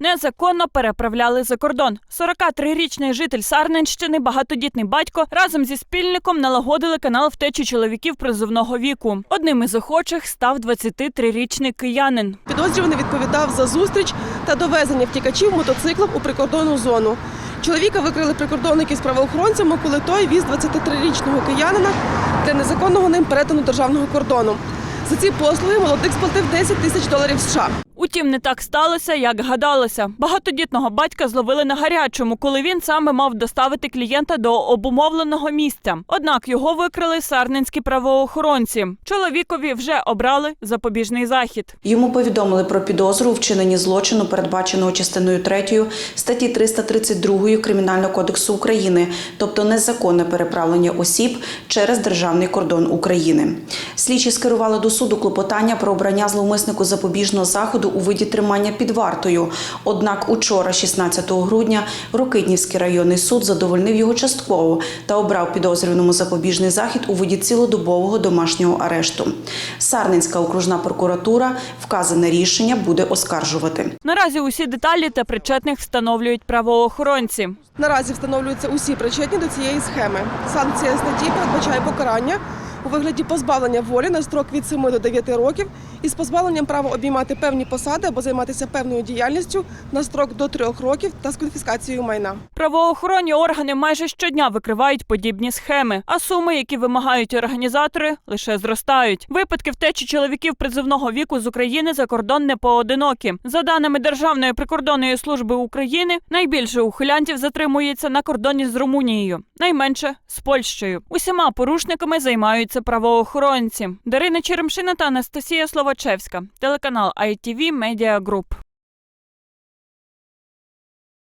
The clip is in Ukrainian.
незаконно переправляли за кордон. 43-річний житель Сарненщини, багатодітний батько, разом зі спільником налагодили канал втечі чоловіків призовного віку. Одним із охочих став 23-річний киянин. Підозрюваний відповідав за зустріч та довезення втікачів мотоциклом у прикордонну зону. Чоловіка викрили прикордонники з правоохоронцями, коли той віз 23-річного киянина для незаконного ним перетину державного кордону. За ці послуги молодик сплатив 10 тисяч доларів США. Утім, не так сталося, як гадалося. Багатодітного батька зловили на гарячому, коли він саме мав доставити клієнта до обумовленого місця. Однак його викрили сарненські правоохоронці. Чоловікові вже обрали запобіжний захід. Йому повідомили про підозру у вчиненні злочину, передбаченого частиною 3 статті 332 Кримінального кодексу України, тобто незаконне переправлення осіб через державний кордон України. Слідчі скерували до суду клопотання про обрання зловмиснику запобіжного заходу у виді тримання під вартою. Однак учора, 16 грудня, Рокитнівський районний суд задовольнив його частково та обрав підозрюваному запобіжний захід у виді цілодобового домашнього арешту. Сарненська окружна прокуратура вказане рішення буде оскаржувати. Наразі усі деталі та причетних встановлюють правоохоронці. Наразі встановлюються усі причетні до цієї схеми. Санкція статті передбачає покарання у вигляді позбавлення волі на строк від 7 до 9 років із позбавленням права обіймати певні посади або займатися певною діяльністю на строк до 3 років та з конфіскацією майна. Правоохоронні органи майже щодня викривають подібні схеми, а суми, які вимагають організатори, лише зростають. Випадки втечі чоловіків призовного віку з України за кордон не поодинокі. За даними Державної прикордонної служби України, найбільше ухилянтів затримується на кордоні з Румунією, найменше з Польщею. Усіма порушниками займаються правоохоронці. Дарина Черемшина та Анастасія Словачевська, телеканал ITV Media Group.